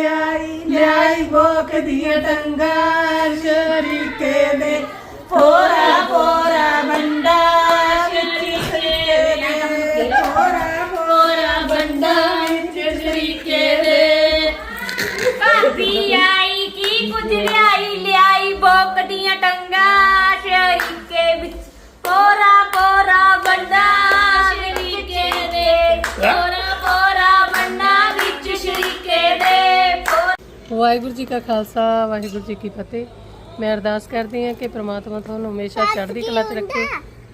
ਲਿਆਈ ਲਿਆਈ ਭੋਕ ਦੀਆਂ ਟੰਗਾਂ ਸ਼ਰੀਕੇ ਦੇ ਪੋਰਾ ਵਾਹਿਗੁਰੂ ਜੀ ਕਾ ਖਾਲਸਾ ਵਾਹਿਗੁਰੂ ਜੀ ਕੀ ਫਤਿਹ। ਮੈਂ ਅਰਦਾਸ ਕਰਦੀ ਹਾਂ ਕਿ ਪ੍ਰਮਾਤਮਾ ਤੁਹਾਨੂੰ ਹਮੇਸ਼ਾ ਚੜ੍ਹਦੀ ਕਲਾ 'ਚ ਰੱਖੇ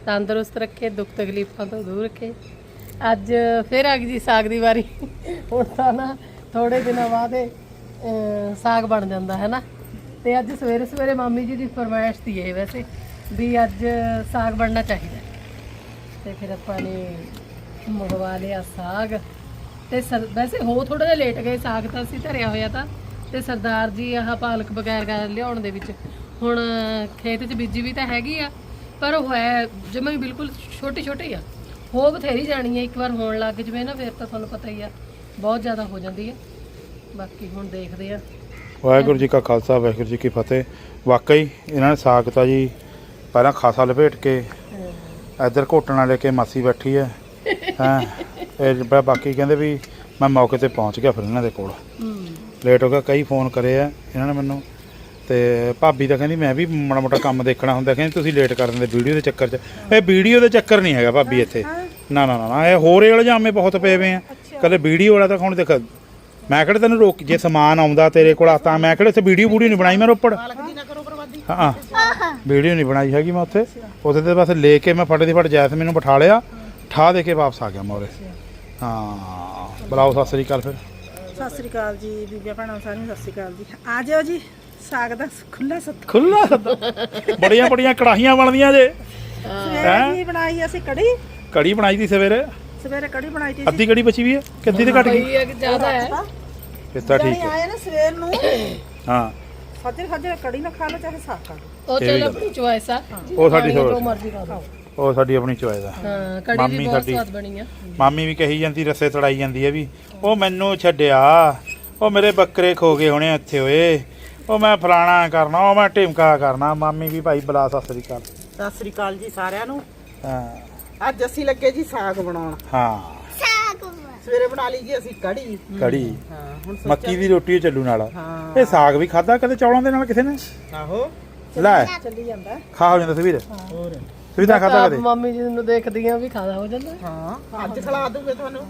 ਤੰਦਰੁਸਤ ਰੱਖੇ ਦੁੱਖ ਤਕਲੀਫਾਂ ਤੋਂ ਦੂਰ ਰੱਖੇ। ਅੱਜ ਫਿਰ ਆ ਗਈ ਜੀ ਸਾਗ ਦੀ ਵਾਰੀ। ਹੁਣ ਤਾਂ ਨਾ ਥੋੜੇ ਦਿਨਾਂ ਬਾਅਦ ਸਾਗ ਬਣ ਜਾਂਦਾ ਹੈ ਨਾ ਤੇ ਅੱਜ ਸਵੇਰੇ ਸਵੇਰੇ ਮਾਮੀ ਜੀ ਦੀ ਫਰਮਾਇਸ਼ ਸੀ ਇਹ ਵੈਸੇ ਵੀ ਅੱਜ ਸਾਗ ਬਣਨਾ ਚਾਹੀਦਾ। ਤੇ ਫਿਰ ਆਪਾਂ ਨੇ ਮੰਗਵਾ ਲਿਆ ਸਾਗ। ਤੇ ਵੈਸੇ ਹੋ ਥੋੜਾ ਜਿਹਾ ਲੇਟ ਗਏ ਸਾਗ ਤਾਂ ਅਸੀਂ ਧਰਿਆ ਹੋਇਆ ਤਾਂ। ਤੇ ਸਰਦਾਰ ਜੀ ਆਹ ਪਾਲਕ ਵਗੈਰਾ ਲਿਆਉਣ ਦੇ ਵਿੱਚ। ਹੁਣ ਖੇਤ 'ਚ ਬੀਜੀ ਵੀ ਤਾਂ ਹੈਗੀ ਆ ਪਰ ਉਹ ਹੈ ਜਿਵੇਂ ਹੀ ਬਿਲਕੁਲ ਛੋਟੀ ਛੋਟੀ ਆ। ਹੋ ਬਥੇਰੀ ਜਾਣੀ ਹੈ ਇੱਕ ਵਾਰ ਹੋਣ ਲੱਗ ਜਵੇ ਨਾ ਫਿਰ ਤਾਂ ਤੁਹਾਨੂੰ ਪਤਾ ਹੀ ਆ ਬਹੁਤ ਜ਼ਿਆਦਾ ਹੋ ਜਾਂਦੀ ਹੈ ਬਾਕੀ ਹੁਣ ਦੇਖਦੇ ਆ। ਵਾਹਿਗੁਰੂ ਜੀ ਕਾ ਖਾਲਸਾ ਵਾਹਿਗੁਰੂ ਜੀ ਕੀ ਫਤਿਹ। ਵਾਕਈ ਇਹਨਾਂ ਨੇ ਸਾਗ ਤਾਂ ਜੀ ਪਹਿਲਾਂ ਖਾਸਾ ਲਪੇਟ ਕੇ ਇੱਧਰ ਘੋਟਣਾ ਲੈ ਕੇ ਮਾਸੀ ਬੈਠੀ ਹੈ ਹਾਂ। ਇਹ ਬਾਕੀ ਕਹਿੰਦੇ ਵੀ ਮੈਂ ਮੌਕੇ ਤੇ ਪਹੁੰਚ ਗਿਆ ਫਿਰ ਇਹਨਾਂ ਦੇ ਕੋਲ। ਲੇਟ ਹੋ ਗਿਆ ਕਈ ਫੋਨ ਕਰੇ ਆ ਇਹਨਾਂ ਨੇ ਮੈਨੂੰ। ਤੇ ਭਾਬੀ ਤਾਂ ਕਹਿੰਦੀ ਮੈਂ ਵੀ ਮਾੜਾ ਮੋਟਾ ਕੰਮ ਦੇਖਣਾ ਹੁੰਦਾ ਕਹਿੰਦੀ ਤੁਸੀਂ ਲੇਟ ਕਰ ਦਿੰਦੇ ਵੀਡੀਓ ਦੇ ਚੱਕਰ 'ਚ। ਇਹ ਵੀਡੀਓ ਦੇ ਚੱਕਰ ਨਹੀਂ ਹੈਗਾ ਭਾਬੀ ਇੱਥੇ। ਨਾ ਨਾ ਨਾ ਨਾ ਇਹ ਹੋਰ ਇਲਜ਼ਾਮੇ ਬਹੁਤ ਪਏ ਵੇ ਆ। ਕਦੇ ਵੀਡੀਓ ਵਾਲਾ ਤਾਂ ਹੁਣ ਦੇਖ ਮੈਂ ਕਿਹੜਾ ਤੈਨੂੰ ਰੋਕ ਜੇ ਸਮਾਨ ਆਉਂਦਾ ਤੇਰੇ ਕੋਲ ਤਾਂ ਮੈਂ ਕਿਹੜਾ ਇੱਥੇ ਵੀਡੀਓ ਵੀਡੀਓ ਨਹੀਂ ਬਣਾਈ ਮੈਂ ਰੋਪੜ। ਹਾਂ ਵੀਡੀਓ ਨਹੀਂ ਬਣਾਈ ਹੈਗੀ ਮੈਂ ਉੱਥੇ। ਉੱਥੇ ਤੇ ਬਸ ਲੈ ਕੇ ਮੈਂ ਫਟ ਦੀ ਫਟ ਜੈਸਮੀਨ ਨੂੰ ਬਿਠਾ ਲਿਆ ਠਾ ਦੇ ਕੇ ਵਾਪਸ ਆ ਗਿਆ ਮੋਰੇ ਹਾਂ ਬੁਲਾਓ ਸਤਿ ਸ੍ਰੀ ਅਕਾਲ ਫਿਰ। ਸਤਿ ਸ੍ਰੀ ਅਕਾਲ ਜੀ ਬੀਬੀਆਂ ਭੈਣਾਂ ਸਾਰਿਆਂ ਨੂੰ ਸਤਿ ਸ੍ਰੀ ਅਕਾਲ ਜੀ। ਆ ਜਾਓ ਜੀ ਸਾਗ ਦਾ ਖੁੱਲਾ ਸੱਤ ਖੁੱਲਾ ਬੜੀਆਂ ਬੜੀਆਂ ਕੜਾਹੀਆਂ ਬਣਦੀਆਂ ਜੇ। ਸਵੇਰੇ ਜੀ ਬਣਾਈ ਅਸੀਂ ਕੜੀ? ਕੜੀ ਬਣਾਈ ਦੀ ਸਵੇਰੇ। ਸਵੇਰੇ ਕੜੀ ਬਣਾਈ ਤੀ ਅੱਧੀ ਕੜੀ ਬਚੀ ਵੀ ਹੈ? ਕਿ ਅੱਧੀ ਤੇ ਘਟ ਗਈ? ਜ਼ਿਆਦਾ ਹੈ। ਤਾਂ ਠੀਕ ਹੈ। ਆਏ ਨਾ ਸਵੇਰ ਨੂੰ। ਹਾਂ। ਫਜਰ ਫਜਰ ਕੜੀ ਨਾ ਖਾ ਲਓ ਚਾਹੇ ਸਾਗ ਖਾ ਲਓ। ਉਹ ਚੱਲ ਆਪਣੀ ਚੁਆਇਸ ਆ। ਉਹ ਸਾਡੀ ਜੋ ਸੋਚ ਮਰਜ਼ੀ ਖਾ ਲਓ। ਉਹ ਸਾਡੀ ਆਪਣੀ ਚੋਇਸ ਆ। ਹਾਂ ਕੜੀ ਮਾਮੀ ਵੀ ਬਹੁਤ ਸਾਡੀ। ਸਵਾਦ ਬਣੀ ਆ। ਮਾਮੀ ਵੀ ਕਹੀ ਜਾਂਦੀ ਰਸੇ ਤੜਾਈ ਜਾਂਦੀ ਹੈ ਵੀ ਉਹ ਮੈਨੂੰ ਛੱਡਿਆ ਉਹ ਮੇਰੇ ਬੱਕਰੇ ਖੋ ਗਏ ਹੋਣੇ ਇੱਥੇ ਓਏ ਉਹ ਮੈਂ ਫਲਾਣਾ ਕਰਨਾ ਉਹ ਮੈਂ ਢਿਮਕਾ ਕਰਨਾ ਮਾਮੀ ਵੀ ਭਾਈ ਬੁਲਾ ਸਤਿ ਸ੍ਰੀ ਅਕਾਲ। ਸਤਿ ਸ੍ਰੀ ਅਕਾਲ ਜੀ ਸਾਰਿਆਂ ਨੂੰ। ਹਾਂ। ਅੱਜ ਅਸੀਂ ਲੱਗੇ ਜੀ ਸਾਗ ਬਣਾਉਣ। ਹਾਂ। ਸਵੇਰੇ ਬਣਾ ਲਈ ਜੀ ਅਸੀਂ ਕੜੀ। ਕੜੀ। ਹਾਂ ਹੁਣ ਮੱਕੀ ਦੀ ਰੋਟੀ ਚੱਲੂ ਨਾਲ। ਹਾਂ। ਇਹ ਸਾਗ ਵੀ ਖਾਦਾ ਕਦੇ ਚੌਲਾਂ ਦੇ ਨਾਲ ਕਿਸੇ ਨੇ? ਆਹੋ। ਲੈ। ਚੱਲੀ ਜਾਂਦਾ। ਖਾ ਹੋ ਜਾਂਦਾ ਸਵੀਰ। ਹੋਰ। ਸਵੀਰ ਤਾਂ ਖਾਦਾ ਕਦੇ? ਮੰਮੀ ਜੀ ਨੂੰ ਦੇਖਦੀ ਆ ਵੀ ਖਾਦਾ ਹੋ ਜਾਂਦਾ। ਹਾਂ ਅੱਜ ਖਿਲਾ ਦੂੰਗੇ ਤੁਹਾਨੂੰ।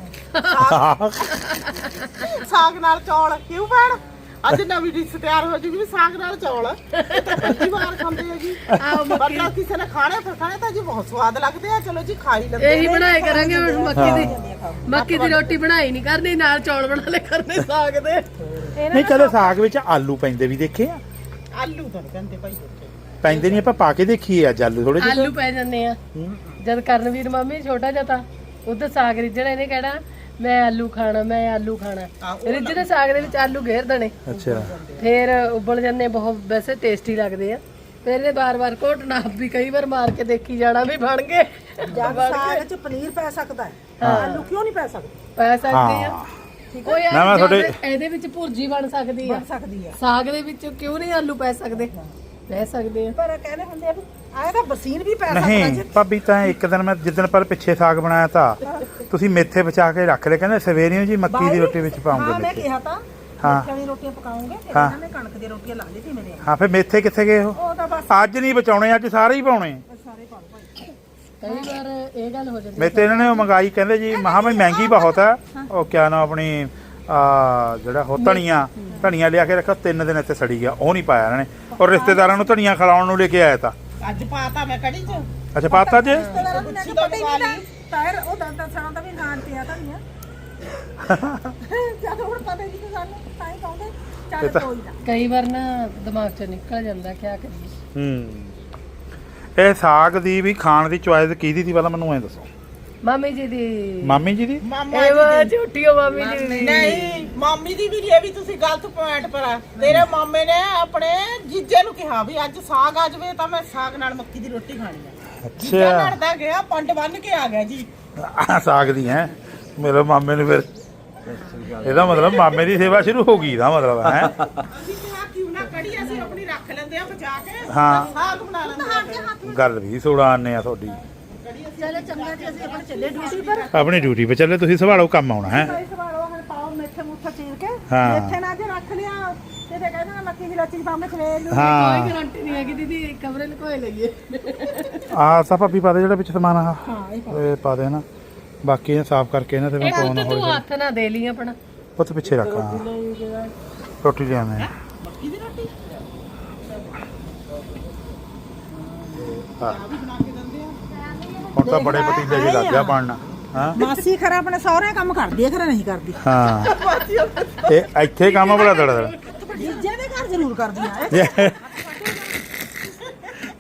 ਸਾਗ ਨਾਲ ਚੌਲ ਕਿਉਂ ਭੈਣ? ਅੱਜ ਨਵੀਂ ਡਿਸ਼ ਤਿਆਰ ਹੋ ਜੂਗੀ ਵੀ ਸਾਗ ਨਾਲ ਚੌਲ। ਇਹ ਤਾਂ ਪਹਿਲੀ ਵਾਰ ਖਾਂਦੇ ਆ ਜੀ। ਜਦ ਕਿਸੇ ਨੇ ਖਾਣੇ ਫਿਰ ਖਾਣੇ ਤਾਂ ਜੀ ਬਹੁਤ ਸਵਾਦ ਲੱਗਦੇ ਆ। ਚਲੋ ਜੀ ਖਾ ਹੀ ਲੈਂਦੇ ਇਹੀ ਬਣਾਏ ਕਰਾਂਗੇ ਹੁਣ ਮੱਕੀ ਦੀ। ਮੱਕੀ ਦੀ ਰੋਟੀ ਬਣਾਈ ਨਹੀਂ ਕਰਨੀ ਨਾਲ ਚੌਲ ਬਣਾ ਲੈ ਕਰਨੇ ਸਾਗ ਦੇ। ਨਹੀਂ ਕਦੇ ਸਾਗ ਵਿੱਚ ਆਲੂ ਪੈਂਦੇ ਵੀ ਦੇਖੇ ਆ। ਆਲੂ ਤਾਂ ਨੀ ਕਹਿੰਦੇ ਭਾਈ ਪੈਂਦੇ ਨਹੀਂ ਆਪਾਂ ਪਾ ਕੇ ਦੇਖੀਏ ਅੱਜ ਆਲੂ ਥੋੜੇ ਜਿਹੇ। ਆਲੂ ਪੈ ਜਾਂਦੇ ਆ। ਜਦ ਕਰਨਵੀਰ ਮਾਮੀ ਛੋਟਾ ਜਿਹਾ ਤਾਂ ਉਧਰ ਸਾਗ ਰਿੱਝਣਾ ਇਹਨੇ ਕਹਿਣਾ ਮੈਂ ਆਲੂ ਖਾਣਾ ਮੈਂ ਆਲੂ ਖਾਣਾ। ਰਿੱਝਦੇ ਸਾਗ ਦੇ ਵਿੱਚ ਆਲੂ ਘੇਰ ਦੇਣੇ। ਅੱਛਾ। ਫੇਰ ਉਬਲ ਜਾਂਦੇ ਬਹੁਤ ਵੈਸੇ ਟੇਸਟੀ ਲੱਗਦੇ ਆ। ਫਿਰ ਇਹਨੇ ਬਾਰ-ਬਾਰ ਘੋਟਣਾ ਵੀ ਕਈ ਵਾਰ ਮਾਰ ਕੇ ਦੇਖੀ ਜਾਣਾ ਵੀ ਬਣ ਗਏ। ਜਦ ਸਾਗ 'ਚ ਪਨੀਰ ਪੈ ਸਕਦਾ ਹੈ। ਆਲੂ ਕਿਉਂ ਨਹੀਂ ਪੈ ਸਕਦੇ? ਪੈ ਸਕਦੀ ਆ। ਹਾਂ। ਨਾ, ਮੈਂ ਤੁਹਾਡੇ- ਇਹਦੇ ਵਿੱਚ ਭੁਰਜੀ ਬਣ ਸਕਦੀ ਆ। ਬਣ ਸਕਦੀ ਹੈ ਸਾਗ ਦੇ ਵਿੱਚ ਕਿਉਂ ਨਹੀਂ ਆਲੂ ਪੈ ਸਕਦੇ? ਪੈ ਸਕਦੇ ਆ। ਪਰ ਕਹਿੰਦੇ ਹੁੰਦੇ ਆ ਵੀ ਆਏ ਤਾਂ ਬਸੀਨ ਵੀ ਪੈ ਸਕਦਾ ਨਹੀਂ ਜੀ ਭਾਬੀ ਤਾਂ ਇੱਕ ਦਿਨ ਮੈਂ ਜਿੱਦਣ ਪਰ ਪਿੱਛੇ ਸਾਗ ਬਣਾਇਆ ਤਾਂ ਤੁਸੀਂ ਮੇਥੇ ਬਚਾ ਕੇ ਰੱਖ ਲਏ ਕਹਿੰਦੇ ਸਵੇਰੇ ਨੂੰ ਜੀ ਮੱਕੀ ਦੀ ਰੋਟੀ ਵਿੱਚ ਹਾਂ ਪਾਉਂਗੇ ਮੈਂ ਕਿਹਾ ਤਾਂ ਹਾਂ। ਰੋਟੀਆਂ ਪਕਾਉਂਗੇ ਫਿਰ ਹਾਂ। ਇਹਨਾਂ ਨੇ ਕਣਕ ਦੀ ਰੋਟੀਆਂ ਲਾ ਲਈ ਸੀ ਮੇਰੇ ਹਾਂ ਫਿਰ ਮੇਥੇ ਕਿੱਥੇ ਗਏ ਉਹ? ਉਹ ਤਾਂ ਬਸ। ਅੱਜ ਨਹੀਂ ਬਚਾਉਣੇ ਅੱਜ ਸਾਰੇ ਹੀ ਪਾਉਣੇ। ਸਾਰੇ ਪਾ ਲਓ ਕਈ ਵਾਰ ਇਹ ਗੱਲ ਹੋ ਜਾਂਦੀ ਮੇਥੇ ਇਹਨਾਂ ਨੇ ਉਹ ਮੰਗਾਈ ਕਹਿੰਦੇ ਜੀ ਮਹਾ ਮਹਿੰਗੀ ਬਹੁਤ ਹੈ। ਉਹ ਕਿਆ ਨਾ ਆਪਣੀ ਆ ਜਿਹੜਾ ਹੋ ਧਨੀਆ ਧਨੀਆ ਲਿਆ ਕੇ ਰੱਖੋ ਤਿੰਨ ਦਿਨ ਇੱਥੇ ਸੜੀ ਗਿਆ ਉਹ ਨਹੀਂ ਪਾਇਆ ਇਹਨਾਂ ਨੇ। ਔਰ ਰਿਸ਼ਤੇਦਾਰਾਂ ਨੂੰ ਧਨੀਆ ਖਿਲਾਉਣ ਨੂੰ ਲੈ ਕੇ ਆਇਆ ਤਾਂ। ਅੱਜ ਪਾਤਾ ਮੈਂ ਕੜੀ ਚ। ਅੱਛਾ ਪਾਤਾ ਜੇ? ਗੁੱਛੀ ਦਾ ਪਕਾ ਲਈ ਤਾਇਰ ਉਹ ਦਸ ਦਸ ਸਾਲਾਂ ਦਾ ਵੀ ਨਾਨ ਪਿਆ ਤਾਂ ਨਹੀਂ ਆ। ਜਦ ਹੁਣ ਪਤਾ ਨਹੀਂ ਕਿ ਸਾਨੂੰ ਤਾਂ ਹੀ ਕਹੋਗੇ। ਚੱਲ ਕੋਈ ਨਾ। ਕਈ ਵਾਰ ਨਾ ਦਿਮਾਗ ਚੋਂ ਨਿਕਲ ਜਾਂਦਾ ਕਿਆ ਕਰੀਏ। ਹੂੰ। ਇਹ ਸਾਗ ਦੀ ਵੀ ਖਾਣ ਦੀ ਚੁਆਇਸ ਕਿਹਦੀ ਸੀ ਪਹਿਲਾਂ ਮੈਨੂੰ ਐ ਦੱਸੋ। ਮਾਮੀ ਜੀ ਦੀ। ਮਾਮੀ ਜੀ ਦੀ? ਮਾਮਾ ਇਹ ਵਾ ਝੂਠੀ ਓ ਮਾਮੀ ਜੀ ਦੀ। ਨਹੀਂ ਮਾਮੀ ਦੀ ਵੀ ਇਹ ਵੀ ਤੁਸੀਂ ਗਲਤ ਪੁਆਇੰਟ ਪਰ ਆ। ਤੇਰੇ ਮਾਮੇ ਨੇ ਆਪਣੇ ਜੀਜੇ ਨੂੰ ਕਿਹਾ ਵੀ ਅੱਜ ਸਾਗ ਆ ਜਾਵੇ ਤਾਂ ਮੈਂ ਸਾਗ ਨਾਲ ਮੱਕੀ ਦੀ ਰੋਟੀ ਖਾਣੀ ਆ। ਅੱਛਾ। ਲੜਦਾ ਗਿਆ ਪੰਡ ਬੰਨ ਕੇ ਆ ਗਿਆ ਜੀ। ਸਾਗ ਦੀ ਹੈ। ਮੇਰੇ ਮਾਮੇ ਨੇ ਫਿਰ ਇਹਦਾ ਮਤਲਬ ਮਾਮੇ ਦੀ ਸੇਵਾ ਸ਼ੁਰੂ ਹੋ ਗਈ ਦਾ ਮਤਲਬ ਹੈ। ਅਸੀਂ ਕਿਹਾ ਕਿਉਂ ਨਾ ਕੜੀ ਅਸੀਂ ਆਪਣੀ ਰੱਖ ਲੈਂਦੇ ਆ ਬਚਾ ਕੇ ਹਾਂ। ਸਾਗ ਬਣਾ ਲੈਂਦੇ ਆ। ਗੱਲ ਵੀ ਸੋੜਾ ਆਨੇ ਆ ਤੁਹਾਡੀ। ਚਲੋ ਚੰਗਾ ਜੀ ਅਸੀਂ ਆਪਣੇ ਚੱਲੇ ਡਿਊਟੀ ਪਰ। ਆਪਣੀ ਡਿਊਟੀ 'ਤੇ ਚੱਲੇ ਤੁਸੀਂ ਸੰਭਾਲੋ ਕੰਮ ਆਉਣਾ ਹੈ? ਭਾਈ ਸਵਾਲੋ ਹੁਣ ਪਾਓ ਮੇਥੇ ਮੁੱਠਾ ਚੀਰ ਕੇ। ਹਾਂ। ਮੇਥੇ ਨਾਲ ਜੇ ਰੱਖ ਲਿਆ ਤੇ ਤੇ ਕਹਿੰਦੇ ਨਾ ਮੱਕੀ ਦੀ ਲੱਚੀ ਪਾਵੇਂ ਖਵੇਲ ਨੂੰ ਹਾਂ। ਕੋਈ ਗਾਰੰਟੀ ਨਹੀਂ ਹੈਗੀ ਦੀਦੀ ਕਮਰੇ ਲੁਕੋਏ ਲਈਏ। ਆ ਸਾ ਭਾਬੀ ਪਾ ਦੇ ਜਿਹੜਾ ਵਿੱਚ ਸਮਾਨ ਆ। ਇਹ ਪਾ ਦੇ। ਨਾ ਬਾਕੀ ਇਹ ਸਾਫ਼ ਕਰਕੇ ਇਹਨਾਂ ਤੇ ਮੈਂ ਪਾਉਣਾ ਤਾਂ ਤੂੰ ਹੋਵੇ ਹੱਥ ਨਾ ਦੇ ਲਈ ਆਪਣਾ। ਪੁੱਤ ਪਿੱਛੇ ਰੱਖ ਹਾਂ। ਰੋਟੀ ਲਿਆਵੇਂ ਮੱਕੀ ਦੀ ਰੋਟੀ? ਹੁਣ ਤਾਂ ਬੜੇ ਪਤੀਲੇ ਜੀ ਲੱਗ ਗਿਆ ਬਣਨਾ ਹਾਂ? ਮਾਸੀ ਖਰਾ ਆਪਣੇ ਸਹੁਰੇ ਕੰਮ ਕਰਦੀ ਹੈ ਖਰਾ ਨਹੀਂ ਕਰਦੀ। ਹਾਂ। ਇਹ ਇੱਥੇ ਕੰਮ ਬੜਾ ਦੜ ਦੜ ਜੀਜੇ ਦੇ ਘਰ ਜ਼ਰੂਰ ਕਰਦੀ ਆ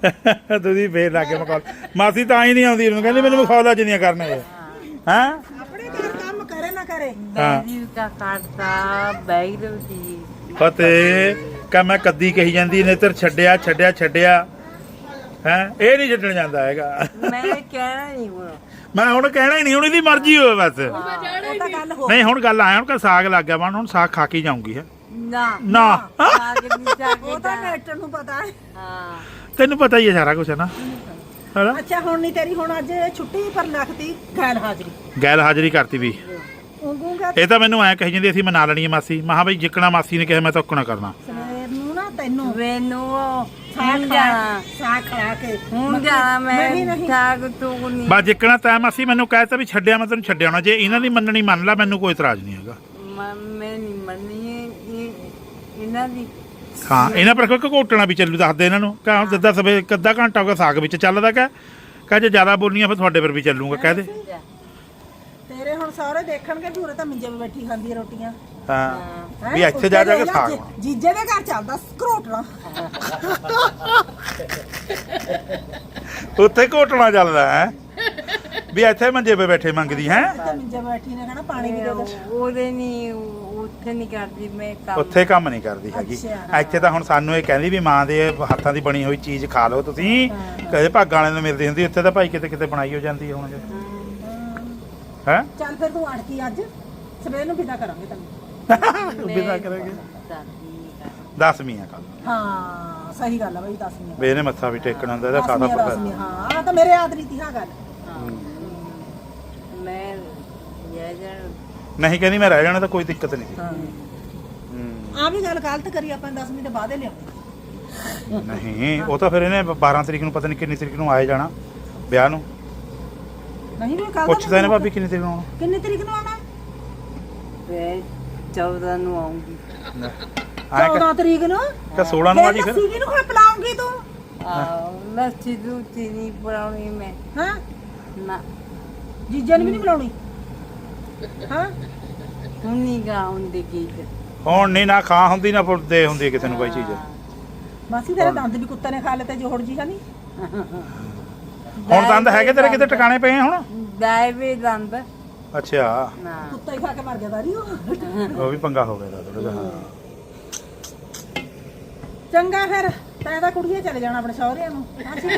ਤੁਸੀਂ ਫੇਰ ਲੱਗੇ ਮਖੌਲ ਮਾਸੀ ਤਾਂ ਹੀ ਨਹੀਂ ਆਉਂਦੀ ਉਹਨੂੰ ਕਹਿੰਦੀ ਮੈਨੂੰ ਮਖੌਲ ਅੱਜ ਨਹੀਂ ਕਰਨੇ। ਹੈ? ਆਪਣੇ ਘਰ ਕੰਮ ਕਰੇ ਨਾ ਕਰੇ। ਹਾਂ। ਜੀ ਦਾ ਕਾਟਦਾ ਬੈਗਰੂ ਜੀ ਫਤਿਹ ਕਹ ਮੈਂ ਕੱਦੀ ਕਹੀ ਜਾਂਦੀ ਨੇ ਤਰ ਛੱਡਿਆ ਛੱਡਿਆ ਛੱਡਿਆ। ਹੈ? ਇਹ ਨਹੀਂ ਛੱਡਣ ਜਾਂਦਾ ਹੈਗਾ। ਮੈਂ ਕਹਿਣਾ ਨਹੀਂ ਹੁਣ। ਮੈਂ ਹੁਣ ਕਹਿਣਾ ਹੀ ਨਹੀਂ ਹੁਣ ਇਹਦੀ ਮਰਜ਼ੀ ਹੋਵੇ ਬਸ। ਉਹ ਤਾਂ ਗੱਲ ਹੋ ਨਹੀਂ ਹੁਣ ਗੱਲ ਆਇਆ ਹੁਣ ਕਾ ਸਾਗ ਲੱਗ ਗਿਆ ਬਣ ਹੁਣ ਸਾਗ ਖਾ ਕੇ ਹੀ ਜਾਊਂਗੀ ਹੈ। ਨਾ ਨਾ। ਆਗ ਨਹੀਂ ਜਾ ਉਹ ਤਾਂ ਮੈਟਰ ਨੂੰ ਪਤਾ ਹੈ। ਹਾਂ। ਤੈਨੂੰ ਪਤਾ ਹੀ ਹੈ ਸਾਰਾ ਕੁਝ ਹੈ ਨਾ? ਹੈਨਾ ਅੱਛਾ ਹੁਣ ਨਹੀਂ ਤੇਰੀ ਹੁਣ ਅੱਜ ਛੁੱਟੀ ਪਰ ਨਖਤੀ ਗੈਰ ਹਾਜ਼ਰੀ। ਗੈਰ ਹਾਜ਼ਰੀ ਕਰਤੀ ਵੀ। ਉਂਗੂਗਾ ਇਹ ਤਾਂ ਮੈਨੂੰ ਐ ਕਹੀ ਜਾਂਦੀ ਅਸੀਂ ਮਨਾ ਲੈਣੀ ਹੈ ਮਾਸੀ। ਮਹਾ ਬਈ ਜਿੱਕਣਾ ਮਾਸੀ ਨੇ ਕਿਹਾ ਮੈਂ ਤਾਂ ਉੱਕਣਾ ਕਰਨਾ। ਸਵੇਰ ਨੂੰ ਨਾ ਤੈਨੂੰ। ਮੈਨੂੰ ਸਾਗ ਹੁਣ ਖਾ ਜਾਣਾ ਸਾਗ ਖਾ ਕੇ। ਹੁਣ ਜਾਣਾ ਨਹੀਂ, ਮੈਂ ਨਹੀਂ। ਸਾਗ ਤੂੰ ਨਹੀਂ ਬਸ ਜਿੱਕਣਾ ਤੈਂ ਮਾਸੀ ਮੈਨੂੰ ਕਹਿਤਾ ਵੀ ਛੱਡਿਆ ਮੈਂ ਤੈਨੂੰ ਛੱਡਿਆ ਹੋਣਾ। ਜੇ ਇਹਨਾਂ ਦੀ ਮੰਨਣੀ ਮੰਨ ਲੈ ਮੈਨੂੰ ਕੋਈ ਇਤਰਾਜ਼ ਨਹੀਂ ਹੈਗਾ। ਮੈਂ ਮੈਂ ਨਹੀਂ ਮੰਨੀ ਇਹ- ਇਹ- ਇਹਨਾਂ ਦੀ ਹਾਂ ਇਹਨਾਂ ਪਰ ਕੋਈ ਘੋਟਣਾ ਵੀ ਚੱਲੂ ਦੱਸ ਦੇ ਇਹਨਾਂ ਨੂੰ। ਕਹਾਂ ਹੁਣ ਦੱਦਾ ਸਵੇ ਕੱਦਾ ਘੰਟਾ ਹੋ ਗਿਆ ਸਾਗ ਵਿੱਚ ਚੱਲਦਾ ਕਹ। ਕਹ ਜੇ ਜ਼ਿਆਦਾ ਬੋਲੀਆਂ ਫਿਰ ਤੁਹਾਡੇ ਪਰ ਵੀ ਚੱਲੂਗਾ ਕਹਿ ਦੇ। ਤੇਰੇ ਹੁਣ ਸਾਰੇ ਦੇਖਣਗੇ ਪੂਰੇ ਤਾਂ ਮੰਜੇ 'ਤੇ ਬੈਠੀ ਖਾਂਦੀ ਹੈ ਰੋਟੀਆਂ। ਹਾਂ? ਵੀ ਇੱਥੇ ਜਾ ਜਾ ਕੇ ਜੀ- ਜੀਜੇ ਦੇ ਘਰ ਚੱਲਦਾ ਘਰੋਟਣਾ ਉੱਥੇ ਘੋਟਣਾ ਚੱਲਦਾ ਹੈ। ਵੀ ਇੱਥੇ ਮੰਜੇ 'ਤੇ ਬੈਠੇ ਮੰਗਦੀ ਹੈ। ਤੇ ਮੰਜੇ 'ਤੇ ਬੈਠੀ ਨੇ ਕਹਣਾ ਪਾਣੀ ਵੀ ਦੇ ਦੇ। ਉਹਦੇ ਨਹੀਂ ਉੱਥੇ ਨਹੀਂ ਕਰਦੀ ਮੈਂ ਕੰਮ ਉੱਥੇ ਕੰਮ ਨਹੀਂ ਕਰਦੀ ਹੈਗੀ। ਇੱਥੇ ਤਾਂ ਹੁਣ ਸਾਨੂੰ ਇਹ ਕਹਿੰਦੀ ਵੀ ਮਾਂ ਦੇ ਹੱਥਾਂ ਦੀ ਬਣੀ ਹੋਈ ਚੀਜ਼ ਖਾ ਲਓ ਤੁਸੀਂ। ਕਦੇ ਭਾਗਾਂ ਵਾਲਿਆਂ ਨੂੰ ਮਿਲਦੀ ਹੁੰਦੀ ਉੱਥੇ ਤਾਂ ਭਾਈ ਕਿਤੇ ਕਿਤੇ ਬਣਾਈ ਹੋ ਜਾਂਦੀ ਹੈ ਹੁਣ। ਹੈ। ਚੱਲ ਫਿਰ ਤੂੰ ਅੜ ਕੀ ਅੱਜ ਸਵੇਰ ਨੂੰ ਵਿਦਾ ਕਰਾਂਗੇ ਤੈਨੂੰ। ਕਰਾਂਗੇ। ਨਹੀਂ ਕਰਦੀ। ਦਸਵੀਂ ਆ ਕੱਲ ਹਾਂ ਸਹੀ ਗੱਲ ਆ ਬਈ ਦੱਸ ਮਿੰਟ ਵੀ ਇਹਨੇ ਮੱਥਾ ਵੀ ਟੇਕਣਾ ਹੁੰਦਾ ਇਹਦਾ ਖਾਸਾ ਦਸਵੀਂ ਆ, ਪਤਾ ਦਸਵੀਂ, ਹਾਂ ਆਹ ਤਾਂ ਮੇਰੇ ਯਾਦ ਨਹੀਂ ਤੀ ਹਾਂ ਗੱਲ। ਮੈਂ ਨਹੀਂ ਕਹਿੰਦੀ ਮੈਂ ਰਹਿ ਜਾਣਾ ਤਾਂ ਕੋਈ ਦਿੱਕਤ ਨਹੀਂ ਹਾਂ। ਹੂੰ। ਆ ਵੀ ਗੱਲ ਗਲਤ ਕਰੀ ਆਪਾਂ 10ਵੀਂ ਦੇ ਬਾਅਦ ਹੀ ਲਿਆਉਂਦੇ ਨਹੀਂ ਉਹ ਤਾਂ ਫਿਰ ਇਹਨੇ 12 ਤਰੀਕ ਨੂੰ ਪਤਾ ਨਹੀਂ ਕਿੰਨੀ ਤਰੀਕ ਨੂੰ ਆਏ ਜਾਣਾ ਵਿਆਹ ਨੂੰ। ਨਹੀਂ ਵੀ ਕੱਲ ਪੁੱਛਦਾ ਇਹਨੇ ਭਾਬੀ ਕਿੰਨੀ ਤਰੀਕ ਨੂੰ ਆਉਣਾ। ਕਿੰਨੀ ਤਰੀਕ ਨੂੰ ਆਣਾ ਮੈਂ 14 ਨੂੰ ਆਉਂਗੀ 14 ਤਰੀਕ ਨੂੰ? ਕਿ 16 ਨੂੰ ਆ ਜੀ ਫਿਰ ਫਿਰ। ਲੱਸੀ ਕਿਹਨੂੰ ਖਾ ਪਿਲਾਉਂਗੀ ਤੂੰ? ਆ ਲੱਸੀ ਦੂਤੀ ਨਹੀਂ ਪੜਾਉਣੀ ਮੈਂ। ਹਾਂ। ਨਾ। ਜੀਜੇ ਨੂੰ ਵੀ ਨਹੀਂ ਬੁਲਾਉਣੀ ਹਾਂ। ਹੁਣ ਨਹੀਂ ਗਾਉਂਦੀ ਗੀਤ। ਹੁਣ ਨਹੀਂ ਨਾ ਖਾ ਹੁੰਦੀ ਨਾ ਦੇ ਹੁੰਦੀ ਕਿਸੇ ਨੂੰ ਕੋਈ ਚੀਜ਼। ਮਾਸੀ ਤੇਰੇ ਦੰਦ ਵੀ ਕੁੱਤੇ ਨੇ ਖਾ ਲਏ ਤੇ ਜੋੜ ਜੀ ਨਹੀਂ ਹੁਣ ਦੰਦ ਹੈਗੇ ਤੇਰੇ ਕਿਤੇ ਟਿਕਾਣੇ ਪਏ ਆ ਹੁਣ? ਵੀ ਦੰਦ। ਅੱਛਾ। ਨਾ ਕੁੱਤਾ ਹੀ ਖਾ ਕੇ ਮਰ ਗਿਆ ਦਾਰੀ ਉਹ। ਉਹ ਵੀ ਪੰਗਾ ਹੋ ਗਿਆ ਥੋੜਾ ਜਿਹਾ ਹਾਂ। ਚੰਗਾ ਫਿਰ ਤੈਂ ਤਾਂ ਕੁੜੀਏ ਚਲੇ ਜਾਣਾ ਆਪਣੇ ਸਹੁਰਿਆਂ ਨੂੰ। ਅਸੀਂ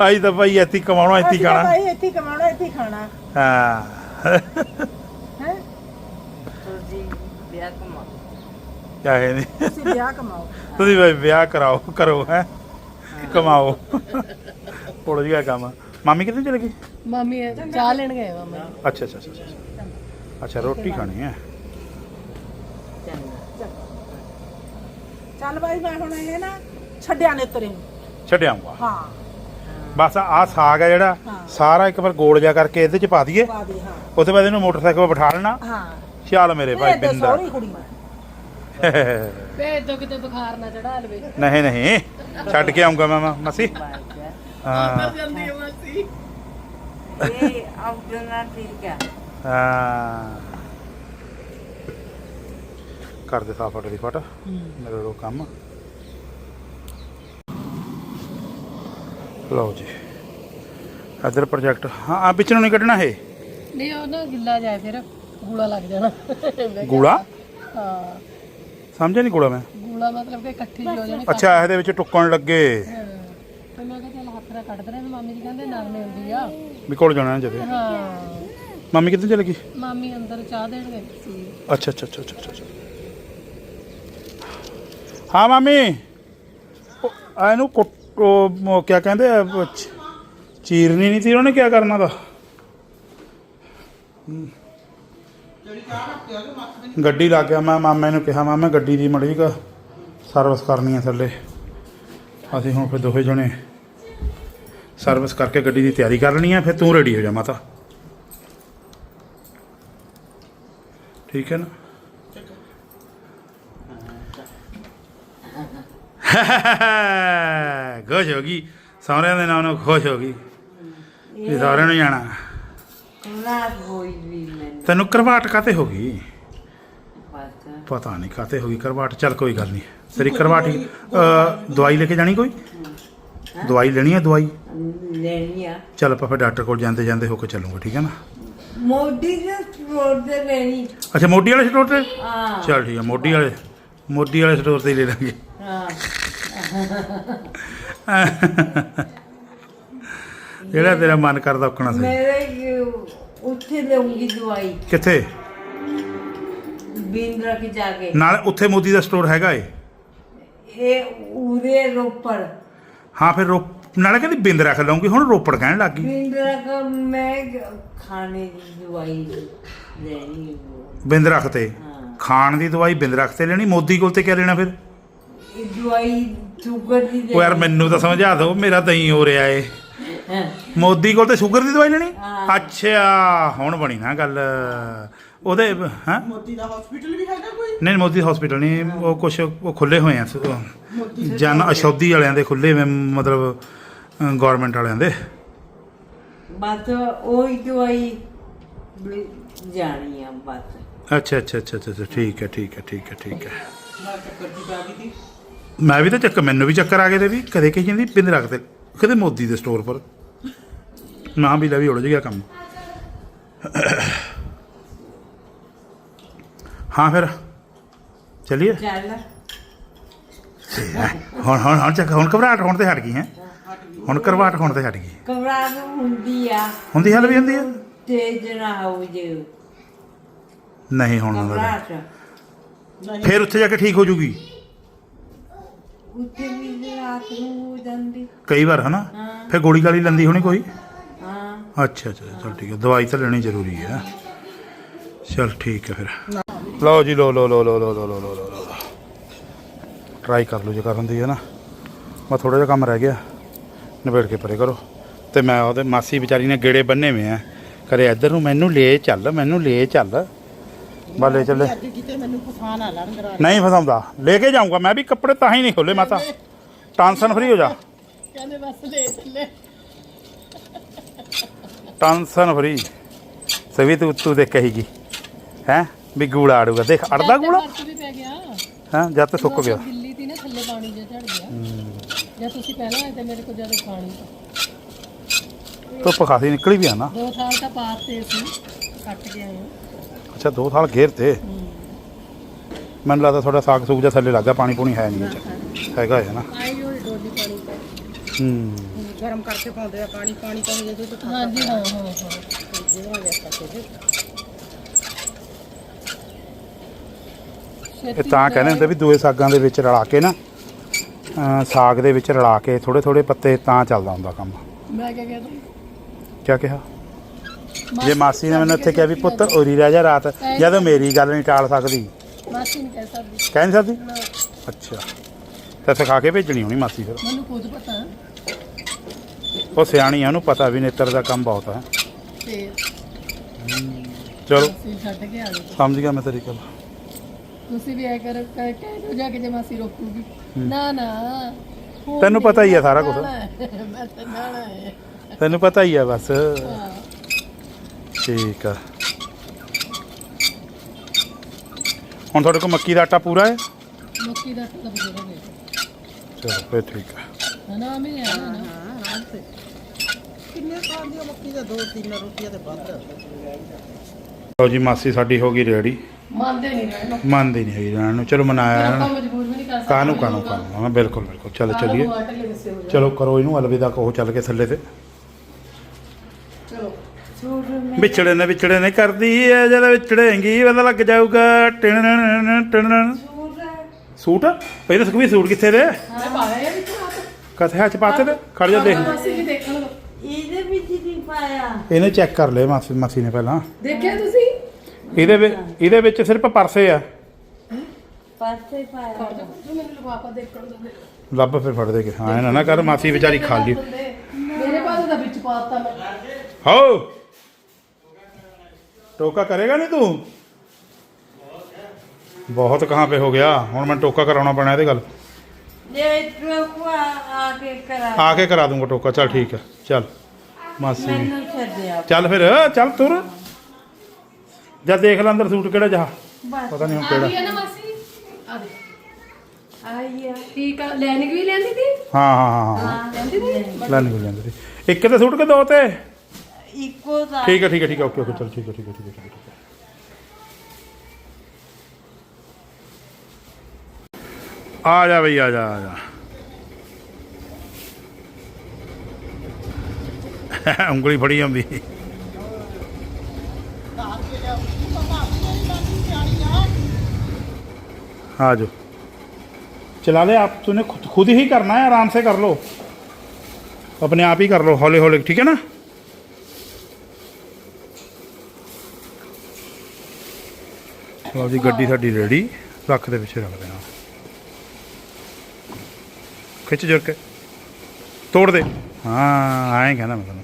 ਆਈ ਤਾਂ ਭਾਈ ਇੱਥੇ ਹੀ ਕਮਾਉਣਾ ਇੱਥੇ ਹੀ ਖਾਣਾ। ਭਾਈ ਇੱਥੇ ਹੀ ਕਮਾਉਣਾ ਇੱਥੇ ਹੀ ਖਾਣਾ। ਹਾਂ। ਹੈ? ਤੁਸੀਂ ਵਿਆਹ ਕਮਾ ਚਾਹੇ ਨਹੀਂ। ਤੁਸੀਂ ਵਿਆਹ ਕਮਾਓ। ਤੁਸੀਂ ਭਾਈ ਵਿਆਹ ਕਰਾਓ ਕਰੋ ਹੈ। ਕਮਾਓ। ਕੋਲ ਜੀ ਕੰਮ ਮਾਮੀ ਕਿੱਥੇ ਚਲੇ ਗਈ ਮਾਮੀ ਚਾਹ ਲੈਣ ਗਏ ਮਾਮਾ ਅੱਛਾ ਅੱਛਾ ਅੱਛਾ ਅੱਛਾ। ਅੱਛਾ ਰੋਟੀ ਖਾਣੀ ਹੈ। ਚੱਲ ਬਾਈ ਮੈਂ ਹੁਣ ਇਹ ਨਾ ਛੱਡਿਆ ਨੇ ਤੇਰੇ ਨੂੰ। ਹਾਂ। ਬਸ ਆਹ ਸਾਗ ਹੈ ਜਿਹੜਾ ਹਾਂ। ਸਾਰਾ ਇੱਕ ਵਾਰ ਗੋਲ ਜਿਹਾ ਕਰਕੇ ਇਹਦੇ ਚ ਪਾ ਦਈਏ। ਪਾ ਦੇ ਹਾਂ। ਉਸ ਤੋਂ ਬਾਅਦ ਇਹਨੂੰ ਮੋਟਰਸਾਈਕਲ 'ਤੇ ਬਿਠਾ ਲੈਣਾ। ਹਾਂ। ਚੱਲ ਮੇਰੇ ਭਾਈ ਇਹ ਤੇ ਬਿੰਦਾ ਸਹੁਰੀ ਕੁੜੀ ਮੈਂ। ਭੇਜ ਦੋ ਕਿਤੇ ਬੁਖਾਰ ਨਾ ਚੜਾ ਲਵੇ। ਨਹੀਂ ਨਹੀਂ। ਛੱਡ ਕੇ ਆਉਂਗਾ ਮ- ਮਸੀ। ਹਾਂ। ਜਾਂਦੀ ਹੈ ਮਾਸੀ ਇਹ ਆਉਣਾ ਠੀਕ ਹੈ ਹਾਂ। ਕਰ ਦੇ ਸਾਫ਼ ਫਟ ਦੀ ਫਟ ਮੇਰੇ ਰੋ ਕੰਮ। ਲਓ ਜੀ। ਇਧਰ ਪ੍ਰੋਜੈਕਟ ਹਾਂ ਆ ਵਿੱਚ ਨੂੰ ਨਹੀਂ ਕੱਢਣਾ ਇਹ? ਨਹੀਂ ਉਹ ਨਾ ਗਿੱਲਾ ਜਾਏ ਫਿਰ ਗੂੜਾ ਲੱਗ ਜਾਣਾ। ਗੂੜਾ? ਹਾਂ। ਸਮਝਿਆ ਨਹੀਂ ਗੂੜਾ ਮੈਂ? ਗੂੜਾ ਮਤਲਬ ਕਿ ਇਕੱਠੀ ਹੋ ਜਾਣੀ ਅੱਛਾ ਇਹਦੇ ਵਿੱਚ ਟੁੱਕਣ ਲੱਗੇ। ਹਾਂ। ਤੇ ਮੈਂ ਕਿਹਾ ਚੱਲ ਹੱਥ ਨਾਲ ਕੱਢ ਦੇਣਾ ਮਾਮੀ ਜੀ ਕਹਿੰਦੇ ਨਰਮੇ ਹੁੰਦੀ ਆ। ਵੀ ਕੋਲ ਜਾਣਾ ਜਦੇ। ਹਾਂ। ਮੰਮੀ ਕਿੱਥੇ ਚਲ ਗਈ? ਮਾਮੀ ਅੰਦਰ ਚਾਹ ਦੇਣ ਗਈ ਸੀ ਅੱਛਾ ਅੱਛਾ ਅੱਛਾ ਅੱਛਾ ਅੱਛਾ। ਹਾਂ ਮਾਮੀ। ਉਹ ਆ ਇਹਨੂੰ ਕੁੱਟ ਉਹ ਕਿਆ ਕਹਿੰਦੇ ਆ ਉਹ ਚ- ਚੀਰਨੀ ਨਹੀਂ ਸੀ ਉਹਨੇ ਕਿਆ ਕਰਨਾ ਦਾ? ਗੱਡੀ ਲੱਗ ਗਿਆ ਮੈਂ ਮਾਮੇ ਨੂੰ ਕਿਹਾ ਮਾਮਾ ਗੱਡੀ ਦੀ ਮੜੀ ਕਾ ਸਰਵਿਸ ਕਰਨੀ ਹੈ ਥੱਲੇ। ਅਸੀਂ ਹੁਣ ਫਿਰ ਦੋਵੇਂ ਜਣੇ ਸਰਵਿਸ ਕਰਕੇ ਗੱਡੀ ਦੀ ਤਿਆਰੀ ਕਰ ਲੈਣੀ ਹੈ ਫਿਰ ਤੂੰ ਰੈਡੀ ਹੋ ਜਾ ਮਾਤਾ। ਠੀਕ ਹੈ ਨਾ? ਖੁਸ਼ ਹੋ ਗਈ। ਸਹੁਰਿਆਂ ਦੇ ਨਾਂ ਨੂੰ ਖੁਸ਼ ਹੋ ਗਈ। ਵੀ ਸਾਰਿਆਂ ਨੂੰ ਜਾਣਾ। ਤੈਨੂੰ ਕਰਵਾਟ ਕਾਤੇ ਹੋ ਗਈ? ਪਤਾ। ਨਹੀਂ ਕਾਤੇ ਹੋ ਗਈ ਕਰਵਾਟ। ਚੱਲ ਕੋਈ ਗੱਲ ਨਹੀਂ। ਤੇਰੀ ਕਰਵਾਟ ਦਵਾਈ ਲੈ ਕੇ ਜਾਣੀ ਕੋਈ? ਦਵਾਈ ਲੈਣੀ ਹੈ ਦਵਾਈ? ਲੈਣੀ ਆ। ਚੱਲ ਆਪਾਂ ਫਿਰ ਡਾਕਟਰ ਕੋਲ ਜਾਂਦੇ ਜਾਂਦੇ ਹੋ ਕੇ ਚੱਲੂਗੇ ਠੀਕ ਹੈ ਨਾ? ਮੋਢੀ ਦੇ ਰੋਡ ਤੇ ਲੈਣੀ। ਅੱਛਾ ਮੋਢੀ ਵਾਲੇ ਸਟੋਰ ਤੇ? ਹਾਂ। ਚੱਲ ਠੀਕ ਹੈ ਮੋਢੀ ਵਾਲੇ ਮੋਢੀ ਵਾਲੇ ਸਟੋਰ ਤੇ ਹੀ ਲੈ ਲਾਂਗੇ। ਹਾਂ। ਜਿਹੜਾ ਤੇਰਾ ਮਨ ਕਰਦਾ ਉਕਣਾ ਸੀ ਮੇਰੇ ਉੱਥੇ ਲਊਂਗੀ ਦਵਾਈ। ਕਿੱਥੇ? ਬਿੰਦਰਾ ਕੇ ਜਾ ਕੇ। ਨਾਲ ਉੱਥੇ ਮੋਦੀ ਦਾ ਸਟੋਰ ਹੈਗਾ ਏ। ਇਹ ਉਰੇ ਰੋਪੜ। ਹਾਂ ਫਿਰ ਰੋ ਨਾਲੇ ਕਹਿੰਦੀ ਬਿੰਦ ਰੱਖ ਲਊਂਗੀ ਹੁਣ ਰੋਪੜ ਕਹਿਣ ਲੱਗ ਗਈ। ਬਿੰਦਰਾ ਕਾ ਮੈਂ ਖਾਣੇ ਦੀ ਦਵਾਈ ਲੈਣੀ ਬਿੰਦ ਰੱਖ ਤੇ? ਖਾਣ ਦੀ ਦਵਾਈ ਬਿੰਦ ਰੱਖ ਤੇ ਲੈਣੀ? ਮੋਦੀ ਕੋਲ ਤੇ ਕਹਿ ਲੈਣਾ ਫਿਰ? ਇਹ ਦਵਾਈ ਸ਼ੂਗਰ ਦੀ ਉਹ ਯਾਰ ਮੈਨੂੰ ਤਾਂ ਸਮਝਾ ਦੋ ਮੇਰਾ ਤਾਂ ਹੀ ਹੋ ਰਿਹਾ ਏ। ਮੋਦੀ ਕੋਲ ਤੇ ਸ਼ੂਗਰ ਦੀ ਦਵਾਈ ਲੈਣੀ? ਅੱਛਾ ਹੁਣ ਬਣੀ ਨਾ ਗੱਲ। ਉਹਦੇ ਹਾਂ? ਮੋਦੀ ਦਾ ਹਸਪੀਟਲ ਵੀ ਹੈਗਾ ਕੋਈ? ਨਹੀਂ ਮੋਦੀ ਹਸਪੀਟਲ ਨਹੀਂ। ਉਹ ਕੁਛ ਉਹ ਖੁੱਲੇ ਹੋਏ ਆ। ਜਨ ਅਸ਼ੌਦੀ ਵਾਲਿਆਂ ਦੇ ਖੁੱਲੇ ਮਤਲਬ ਗਵਰਨਮੈਂਟ ਵਾਲਿਆਂ ਦੇ। ਬਸ ਉਹ ਹੀ ਦਵਾਈ ਜਾਣੀ ਆ ਬਸ। ਅੱਛਾ ਅੱਛਾ ਅੱਛਾ ਅੱਛਾ ਠੀਕ ਹੈ ਠੀਕ ਹੈ ਠੀਕ ਹੈ ਠੀਕ ਹੈ। ਮੈਂ ਵੀ ਤਾਂ ਚੱਕਰ ਮੈਨੂੰ ਵੀ ਚੱਕਰ ਆ ਗਏ ਤੇ ਵੀ। ਕਦੇ ਕਹੀ ਜਾਂਦੀ ਪਿੰਦਰਾ ਕਿਤੇ ਕਦੇ ਮੋਦੀ ਦੇ ਸਟੋਰ ਪਰ। ਮਾਂ ਵੀ ਲੈ ਵੀ ਉੜ ਗਿਆ ਕੰਮ। ਹਾਂ ਫਿਰ ਚਲਿਏ? ਚੱਲ ਹੁਣ ਹੁਣ ਚੱਕ ਹੁਣ ਘਬਰਾਹਟ ਹੋਣ ਤੇ ਹਟ ਗਈ ਹੈ। ਹੁਣ ਕਰਵਾਟ ਹੋਣ ਤੇ ਹਟ ਗਈ। ਘਬਰਾਹਟ ਹੁੰਦੀ ਆ। ਹੁੰਦੀ ਹਲ ਵੀ ਹੁੰਦੀ ਆ? ਤੇਜ ਨਾ ਹੋ ਜੇ। ਨਹੀਂ ਹੁਣ ਘਬਰਾਹਟ। ਫਿਰ ਉੱਥੇ ਜਾ ਕੇ ਠੀਕ ਹੋ ਜੂਗੀ। ਉੱਥੇ ਵੀ ਰਾਤ ਨੂੰ ਹੋ ਜਾਂਦੀ। ਕਈ ਵਾਰ ਹਨਾ? ਫਿਰ ਗੋਲੀ ਗਾਲੀ ਲੰਦੀ ਹੋਣੀ ਕੋਈ? ਅੱਛਾ ਅੱਛਾ, ਚਲ ਠੀਕ ਹੈ। ਦਵਾਈ ਤਾਂ ਲੈਣੀ ਜ਼ਰੂਰੀ ਹੈ। ਚਲ ਠੀਕ ਹੈ ਫਿਰ। ਲਓ ਜੀ ਲੋ ਲੋ ਲੋ ਲੋ ਲੋ ਲੋ ਲੋ ਲੋ ਟਰਾਈ ਕਰ ਲਓ ਜੇ ਕਰਨ ਦੀ ਹੈ ਨਾ। ਮੈਂ ਥੋੜਾ ਜਿਹਾ ਕੰਮ ਰਹਿ ਗਿਆ। ਨਿਬੇੜ ਕੇ ਪਰੇ ਕਰੋ। ਤੇ ਮੈਂ ਉਹਦੇ ਮਾਸੀ ਵਿਚਾਰੀ ਨੇ ਗੇੜੇ ਬੰਨੇ ਹੋਏ ਆ। ਕਰੇ ਇੱਧਰ ਨੂੰ ਮੈਨੂੰ ਲੈ ਚੱਲ, ਮੈਨੂੰ ਲੈ ਚੱਲ। ਬਾਲੇ ਚੱਲੇ। ਨਹੀਂ ਫਸਾਉਂਦਾ। ਲੈ ਕੇ ਜਾਊਂਗਾ। ਮੈਂ ਵੀ ਕੱਪੜੇ ਤਾਂ ਹੀ ਨਹੀਂ ਖੋਲੇ, ਮਾਤਾ। ਟੈਨਸ਼ਨ ਫਰੀ ਹੋ ਜਾ। ਕਹਿੰਦੇ ਬਸ ਦੇ ਚੱਲੇ। ਟੈਨਸ਼ਨ ਫਰੀ ਸਵੀ ਤੂੰ ਤੂੰ ਦੇਖ ਕਹੀਗੀ। ਹੈ? ਵੀ ਗੂੜਾ ਆੜੂਗਾ। ਦੇਖ ਅੜਦਾ ਗੂੜਾ? ਫ਼ਰਕ ਵੀ ਪੈ ਗਿਆ। ਹਾਂ? ਜਦ ਤੇ ਸੁੱਕ ਗਿਆ। ਦਿੱਲੀ ਤੀ ਨਾ ਥੱਲੇ ਪਾਣੀ ਜਿਹਾ ਝੜ ਗਿਆ। ਜਾਂ ਤੁਸੀਂ ਪਹਿਲਾਂ ਆਏ ਤੇ ਮੇਰੇ ਕੋਲ ਜਦੋਂ ਪਾਣੀ ਤਾਂ ਧੁੱਪ ਖਾਸੀ ਨਿਕਲੀ ਵੀ ਆ ਨਾ। ਦੋ ਸਾਲ ਤਾਂ ਪਾਸ ਤੇ ਸੀ। ਕੱਟ ਕੇ ਆਏ। ਅੱਛਾ ਦੋ ਸਾਲ ਘੇਰ ਤੇ। ਮੈਨੂੰ ਲੱਗਦਾ ਤੁਹਾਡਾ ਸਾਗ ਸੂਗ ਜਿਹਾ ਥੱਲੇ ਲੱਗਾ ਪਾਣੀ ਪੂਣੀ ਹੈ ਨਹੀਂ ਹੈਗਾ ਹੈ ਨਾ। ਆਈ ਹੋਈ ਡੋਲੀ ਪਾਣੀ ਤੇ। ਹੂੰ। ਗਰਮ ਕਰਕੇ ਪਾਉਂਦੇ ਆ ਪਾਣੀ ਪਾਣੀ ਤਾਂ ਜਦੋਂ ਤੋਂ ਹਾਂਜੀ ਹਾਂ ਹਾਂ ਹਾਂ। ਇਹ ਤਾਂ ਕਹਿੰਦੇ ਹੁੰਦੇ ਵੀ ਦੂਏ ਸਾਗਾਂ ਦੇ ਵਿੱਚ ਰਲਾ ਕੇ ਨਾ ਸਾਗ ਦੇ ਵਿੱਚ ਰਲਾ ਕੇ ਥੋੜੇ ਥੋੜੇ ਪੱਤੇ ਤਾਂ ਚੱਲਦਾ ਹੁੰਦਾ ਕੰਮ। ਮੈਂ ਕਿਆ ਕਿਆ ਕਿਹਾ? ਜੇ ਮਾਸੀ ਨੇ ਮੈਨੂੰ ਇੱਥੇ ਕਿਹਾ ਵੀ ਪੁੱਤ ਉਰੀ ਰਹਿ ਜਾ ਰਾਤ ਜਦੋਂ ਮੇਰੀ ਗੱਲ ਨਹੀਂ ਟਾਲ ਸਕਦੀ। ਮਾਸੀ ਨਹੀਂ ਕਹਿ ਸਕਦੀ। ਕਹਿ ਨਹੀਂ ਸਕਦੀ? ਅੱਛਾ। ਤਾਂ ਸਿਖਾ ਕੇ ਭੇਜਣੀ ਹੋਣੀ ਮਾਸੀ ਫਿਰ। ਮੈਨੂੰ ਖੁਦ ਪਤਾ। ਉਹ ਸਿਆਣੀ ਆ ਉਹਨੂੰ ਪਤਾ ਵੀ ਨੇਤਰ ਦਾ ਕੰਮ ਬਹੁਤ ਹੈ ਤੇ ਚਲੋ। ਅਸੀਂ ਛੱਡ ਕੇ ਆ ਗਏ ਸਮਝ ਗਿਆ ਮੈਂ ਤੇਰੀ ਗੱਲ। ਤੁਸੀਂ ਵੀ ਐ ਕਰ ਕਹਿ ਦੋ ਜਾ ਕੇ ਜੇ ਮਾਸੀ ਰੋਕੂਗੀ। ਨਾ ਨਾ। ਤੈਨੂੰ ਪਤਾ ਹੀ ਆ ਸਾਰਾ ਕੁਛ। ਜਾਣਾ ਹੈ, ਮੈਂ ਤਾਂ ਜਾਣਾ ਹੈ। ਤੈਨੂੰ ਪਤਾ ਹੀ ਆ ਬਸ। ਹਾਂ। ਠੀਕ ਆ। ਹੁਣ ਤੁਹਾਡੇ ਕੋਲ ਮੱਕੀ ਦਾ ਆਟਾ ਪੂਰਾ ਹੈ? ਮੱਕੀ ਦਾ ਤਾਂ ਬਜ਼ੁਰਗ ਹੈ ਚਲੋ ਫਿਰ ਠੀਕ ਆ। ਹਨਾ ਮੈਂ ਆ ਨਾ। ਕਿੰਨੇ ਖਾਣ ਦੀ ਮੱਕੀ ਦਾ ਦੋ ਤਿੰਨ ਰੋਟੀਆਂ ਤੇ ਵੱਧ? ਲਓ ਜੀ ਮਾਸੀ ਸਾਡੀ ਹੋ ਗਈ ਰੈਡੀ। ਮੰਨਦੇ ਨਹੀਂ ਰਹਿਣਾ ਮੰਨਦੀ ਨਹੀਂ ਰਹਿਣ ਨੂੰ। ਚਲੋ ਮਨਾਇਆ ਆਪਾਂ ਨਾ ਮਜਬੂਰ ਵੀ ਨਹੀਂ ਕਰ ਸਕਦੇ। ਹਾਂ ਬਿਲਕੁਲ ਬਿਲਕੁਲ। ਚਲੋ ਚੱਲੀਏ। ਚਲੋ ਕਰੋ ਇਹਨੂੰ ਅਲਵਿਦਾ ਕਹੋ ਚੱਲ ਕੇ ਥੱਲੇ ਤੇ। ਚਲੋ ਵਿਛੜੇ ਨੇ ਵਿਛੜੇ ਨੇ ਕਰਦੀ ਐ ਜਦੋਂ ਵਿਛੜੇਂਗੀ ਪਤਾ ਲੱਗ ਜਾਊਗਾ। ਟਿਣ ਟਿਣ ਸੂਟ ਹੈ। ਸੂਟ? ਪਹਿਲੇ ਸੁਖਵੀ ਸੂਟ ਕਿੱਥੇ ਦੇ? ਮੈਂ ਪਾਇਆ ਵਿੱਚ ਰਾਤ ਕਥੇ ਹੱਥ ਪਾਤੇ ਤੇ? ਖੜ ਜਾ ਦੇਖ। ਮਾਸੀ ਵੀ ਵਿੱਚ ਆ ਇਹਨੇ ਚੈੱਕ ਕਰ ਲਿਆ ਮਾਸੀ ਮਾਸੀ ਨੇ ਪਹਿਲਾਂ। ਦੇਖਿਆ ਤੁਸੀਂ? ਇਹਦੇ ਵਿੱਚ ਇਹਦੇ ਵਿੱਚ ਸਿਰਫ ਪਰਸੇ ਆ। ਪਾਸੇ ਪਾਇਆ। ਜੋ ਮੈਨੂੰ ਲਵਾਪਾ ਦੇਖਣ ਦੋ ਲੱਭ ਫਿਰ ਫੜ ਦੇ ਕੇ। ਹਾਂ ਨਾ ਕਰ ਮਾਸੀ ਵਿਚਾਰੀ ਖਾਲੀ ਮੇਰੇ ਪਾਸ ਤਾਂ ਵਿੱਚ ਪਾਤਾ ਮੈਂ। ਹੋ! ਟੋਕਾ ਕਰੇਗਾ ਨਹੀਂ ਤੂੰ? ਬਹੁਤ ਕਹਾਂ ਪੇ ਹੋ ਗਿਆ। ਹੁਣ ਮੈਂ ਟੋਕਾ ਕਰਾਉਣਾ ਪੈਣਾ ਇਹਦੇ ਗੱਲ। ਜੇ ਤੂੰ ਆ ਕੇ ਕਰਾ। ਆ ਕੇ ਕਰਾ ਦੂੰਗਾ ਟੋਕਾ। ਚੱਲ ਠੀਕ ਹੈ ਚੱਲ। ਮਾਸੀ ਮੈਨੂੰ ਚੱਲ ਫਿਰ ਚੱਲ ਤੁਰ। ਜਦ ਦੇਖ ਲੈ ਅੰਦਰ ਸੂਟ ਕਿਹੜਾ ਜਾ। ਬਸ। ਪਤਾ ਨਹੀਂ ਹੁਣ ਆ ਕਿਹੜਾ। ਨਾ ਮਾਸੀ। ਆ ਦੇ ਆਈ ਆ। ਠੀਕ ਆ ਲੈਨਿੰਗ ਵੀ ਲੈਂਦੀ ਸੀ? ਹਾਂ ਹਾਂ ਹਾਂ ਹਾਂ। ਲੈਂਦੀ ਸੀ? ਲੈ ਨਹੀਂ ਜਾਂਦੇ ਸੀ ਇੱਕ ਤੇ ਸੂਟ ਕੇ ਦੋ ਤੇ? ਇੱਕੋ ਦਾ। ਠੀਕ ਹੈ ਠੀਕ ਹੈ ਠੀਕ ਹੈ ਓਕੇ ਓਕੇ ਚਲ ਠੀਕ ਹੈ ਠੀਕ ਹੈ ਠੀਕ ਹੈ ਠੀਕ ਹੈ, ਠੀਕ ਹੈ ਆ ਜਾ ਬਈ ਆ ਜਾ ਆ ਜਾ। ਉਂਗਲੀ ਫੜੀ ਆਉਂਦੀ आ जाओ चला ले आप तूने खुद खुद ही करना है आराम से कर लो अपने आप ही कर लो हौले हौले ठीक है ना ਲਓ ਜੀ ਗੱਡੀ ਸਾਡੀ ਰੈਡੀ ਰੱਖ ਦੇ ਪਿੱਛੇ ਰੱਖ ਦੇਣਾ ਖਿੱਚ ਜੁਰ ਕੇ ਤੋੜ ਦੇ ਹਾਂ ਆਏ ਕਹਿੰਦਾ ਮੈਂ ਤੁਹਾਨੂੰ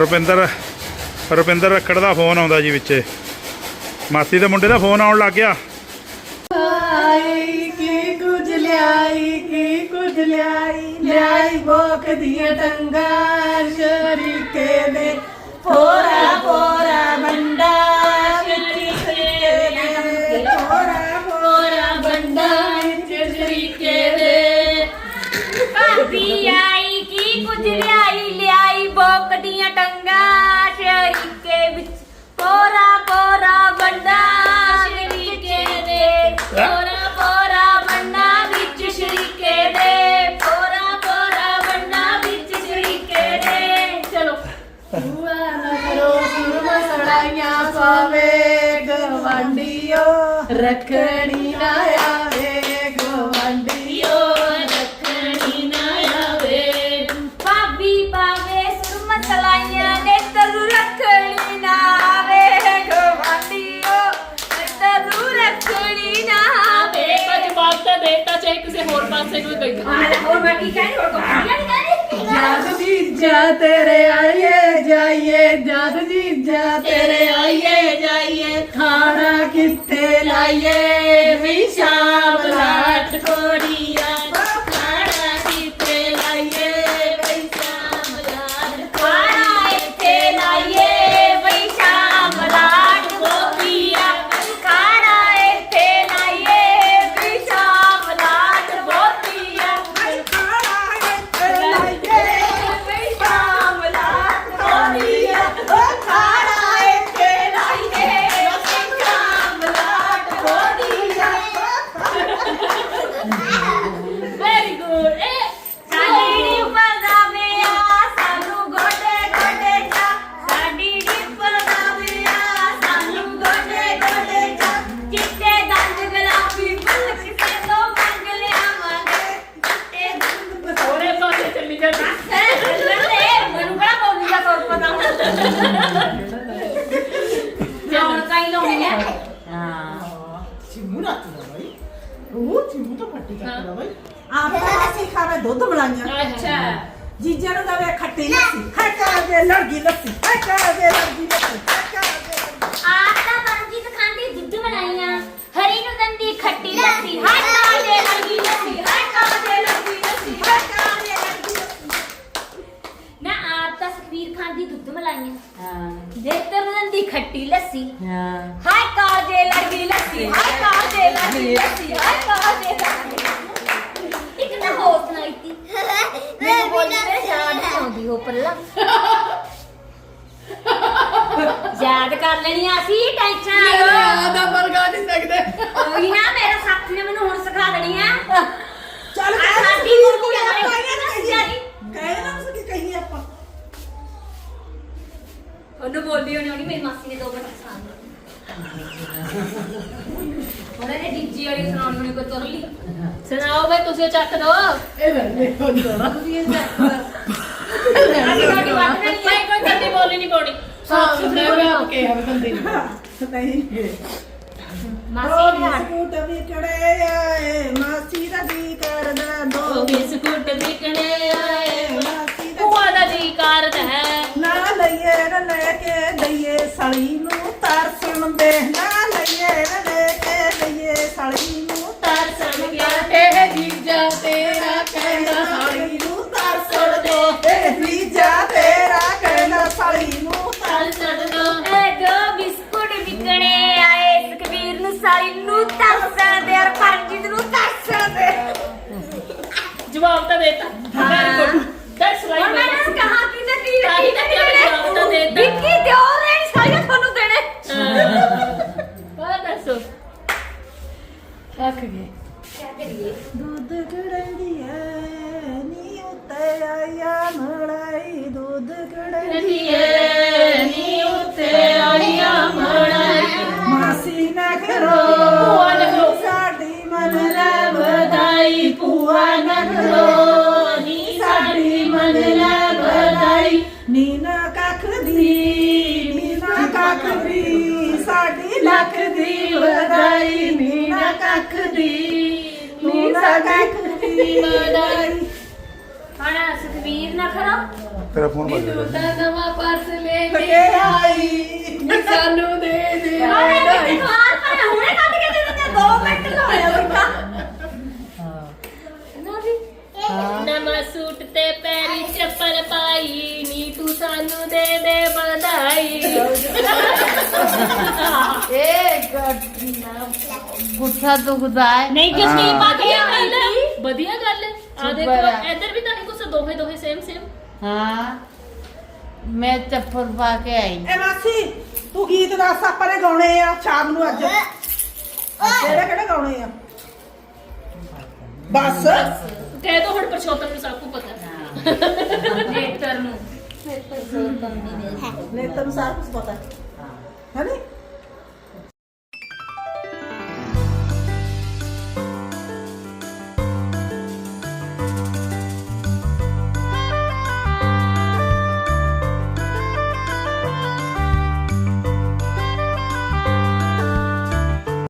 ਰੁਪਿੰਦਰ ਰੁਪਿੰਦਰ ਰੱਖੜ ਦਾ ਫੋਨ ਆਉਂਦਾ ਜੀ ਵਿੱਚੇ। ਮਾਸੀ ਦੇ ਮੁੰਡੇ ਦਾ ਫੋਨ ਆਉਣ ਲੱਗ ਗਿਆ। ਆਈ ਕੀ ਕੁਝ ਲਿਆਈ, ਕੀ ਕੁਝ ਲਿਆਈ ਲਿਆਈ ਬੋਕ ਦੀਆਂ ਟੰਗਾ ਸ਼ਰੀਕੇ ਦੇ। ਪੋਰਾ ਪੋਰਾ ਪਾਵੇ ਗਵਾਂਡੀਓ ਰੱਖਣੀ ਨਾ ਆਵੇ ਗਵਾਂਡੀਓ ਓ ਰੱਖਣੀ ਨਾ ਆਵੇ ਭਾਬੀ ਪਾਵੇ ਤਰੂ ਨਾ ਆਵੇ ਗਵਾਂਡੀਓ ਦੇ ਤਰੂ ਰੱਖਣੀ ਨਾ ਆਵੇ ਕੁਝ ਬਾਤ ਤਾਂ ਦੇਤਾ ਚਾਹੇ ਕਿਸੇ ਹੋਰ ਪਾਸੇ ਗਈ ਹੋਰ ਮੈਂ ਕੀ ਕਹਿਣੀ ਹੋਰ ਕੋਈ ਨਹੀਂ ਕਹਿਣੀ ਜਦ ਜੀਜਾ ਤੇਰੇ ਆਈਏ ਜਾਈਏ ਜਦ ਜੀਜਾ ਤੇਰੇ ਆਈਏ ਜਾਈਏ ਖਾਣਾ ਕਿੱਥੇ ਲਾਈਏ ਵੀ ਸ਼ਾਮ ਲਾਟ ਕੋੜੀਆਂ ਖਾਣਾ ਕਵੇ ਦੁੱਧ ਬਲਾਈਆਂ। ਅੱਛਾ। ਜੀਜੇ ਨੂੰ ਕਵੇ ਖੱਟੀ ਲੱਸੀ ਖੱਟਾ ਦੇ ਲੜਗੀ ਲੱਸੀ ਖੱਟਾ ਦੇ ਲੜਗੀ ਲੱਸੀ ਖੱਟਾ ਦੇ ਲੜਗੀ। ਆਪ ਤਾਂ ਮਨਜੀਤ ਖਾਂਦੀ ਦੁੱਧ ਬਣਾਈਆਂ। ਹਰੀ ਨੂੰ ਦੰਦੀ ਖੱਟੀ ਲੱਸੀ ਹਟਾ ਦੇ ਲੱਗੀ ਲੱਸੀ ਹਟਾ ਦੇ ਲੱਗੀ ਲੱਸੀ ਖੱਟਾ ਦੇ ਲੜਗੀ ਲੱਸੀ। ਨਾ ਆਪ ਤਾਂ ਸੁਖਬੀਰ ਖਾਂਦੀ ਦੁੱਧ ਮਲਾਈਆਂ। ਜੇਤਰ ਨੂੰ ਦੰਦੀ ਖੱਟੀ ਲੱਸੀ। ਹਾਂ। ਹਾਏ ਕਾਜੇ ਲੱਗੀ ਲੱਸੀ ਹਾਏ ਕਾਜੇ ਲੱਗੀ ਲੱਸੀ ਹਾਏ ਕਾਜੇ ਲੱਗੀ ਲੱਸੀ। ਤਾਂ ਹੋਰ ਸੁਣਾਈ ਤੀ ਮੈਂ ਬੋਲੀ ਤੇ ਯਾਦ ਨਹੀਂ ਆਉਂਦੀ ਹੋ ਪੱਲਾ ਯਾਦ ਕਰ ਲੈਣੀ ਆ ਸੀ ਟੈਨਸ਼ਨ ਨਾ ਲਓ। ਯਾਦ ਆ ਪਰ ਗਾ ਨਹੀਂ ਸਕਦੇ। ਉਹੀ ਨਾ ਮੇਰਾ ਸਾਥੀ ਨੇ ਮੈਨੂੰ ਹੁਣ ਸਿਖਾ ਦੇਣੀ ਆ ਚੱਲ ਆ ਕਹਿ ਸਾਡੀ ਹੋਰ ਕੋਈ ਆ ਆਪਾਂ ਇਹਨਾਂ ਨੂੰ ਕਹੀਏ ਸਿਆਰੀ। ਕਹੇ ਨਾ ਉਸ ਕੀ ਕਹੀਏ ਆਪਾਂ ਉਹਨੂੰ ਬੋਲਦੀ ਹੋਣੀ ਹੋਣੀ ਮੇਰੀ ਮਾਸੀ ਨੇ ਦੋ ਮਿੰਟ ਸੁਣਾ ਉਹਨੇ ਨੇ ਡੀਜੀ ਵਾਲੀ ਸੁਣਾਉਣ ਨੂੰ ਕੋਈ ਤੁਰ ਲਈ ਤੁਸੀਂ ਚੱਕ ਦੋ। ਇਹ ਵੈਸੇ ਹੁੰਦਾ ਅਸੀਂ ਤੁਹਾਡੀ ਵੱਟ ਨਹੀਂ ਮੈਂ ਕੋਈ ਗੱਡੀ ਬੋਲੀ ਨਹੀਂ ਪਾਉਣੀ ਹਾਂ ਮੈਂ ਵੀ ਆਪ ਕਿਹਾ ਮੈਂ ਬੰਦੀ ਨਹੀਂ। ਮਾਸੀ ਨੇ ਹੱਥ ਬਿਸਕੁਟ ਵਿਕੜੇ ਆਏ ਮਾਸੀ ਦਾ ਜੀ ਕਰਦਾ ਦੋ। ਉਹ ਬਿਸਕੁਟ ਵਿਕਣੇ ਆਏ। ਮਾਸੀ ਦਾ ਭੂਆ ਦਾ ਜੀ ਕਰਦਾ ਹੈ। ਨਾ ਲਈਏ ਨਾ ਲੈ ਕੇ ਦਈਏ ਸਲੀ ਨੂੰ ਤਰਸਣ ਦੇ ਨਾ ਲਈਏ ਨਾ ਵਧਾਈ ਭੂਆ ਨਖਰੋ ਨੀ ਸਾਡੀ ਮਨ ਲੈ ਵਧਾਈ ਨੀਨਾ ਕੱਖ ਦੀ ਨੀਨਾ ਕੱਖ ਦੀ ਸਾਡੀ ਲੱਖ ਦੀ ਵਧਾਈ ਨੀਨਾ ਕੱਖ ਦੀ ਨੀਨਾ ਕੱਖ ਦੀ ਵਧਾਈ ਹੁਣ ਸੁਖਵੀਰ ਨਾ ਖੜੋ। ਤੇਰਾ ਫੋਨ ਵੱਜ ਰਿਹਾ ਤਾਂ ਨਵਾਂ ਪਰਸ ਲੈ ਕੇ ਆਈ। ਨੀ ਸਾਨੂੰ ਦੇ ਦੇ। ਕਿਤੇ ਮਾਰ ਪਰ ਹੁਣੇ ਕੱਢ ਕੇ ਦੇ ਦਿੰਦੇ 2 ਮਿੰਟ ਨਾ ਜੀ ਨਵਾਂ ਸੂਟ ਤੇ ਪੈਰੀ ਚੱਪਲ ਪਾਈ ਨੀ ਤੂੰ ਸਾਨੂੰ ਦੇ ਦੇ ਵਧਾਈ ਇਹ ਗੁੱਠਾ ਦੁਖਦਾ ਹੈ ਨਹੀਂ ਜਸਨੀ ਹਾਂ। ਪਾ ਕੇ ਵਧੀਆ ਆਈ ਗੱਲ ਹੈ ਵਧੀਆ ਗੱਲ ਹੈ ਆ ਦੇਖੋ ਸੁਪਰ ਹੈ। ਇੱਧਰ ਵੀ ਤਾਂ ਨਹੀਂ ਕੁਛ ਦੋਹੇ ਦੋਹੇ ਸੇਮ ਸੇਮ ਹਾਂ ਮੈਂ ਚੱਪਲ ਪਾ ਕੇ ਆਈ ਏ ਮਾਸੀ ਤੂੰ ਗੀਤ ਦੱਸ ਆਪਾਂ ਨੇ ਗਾਉਣੇ ਆ ਸ਼ਾਮ ਨੂੰ ਅੱਜ ਕਿਹੜੇ ਕਿਹੜੇ ਗਾਉਣੇ ਆ ਬਸ ਕਹਿ ਦੋ ਹੁਣ ਪਰਸ਼ੋਤਮ ਨੂੰ ਸਭ ਕੁਝ ਪਤਾ। ਨੇਤਰ ਨੂੰ। ਨੇ ਤੈਨੂੰ ਸਾਰਾ ਕੁਝ ਪਤਾ। ਹੈ। ਨਹੀਂ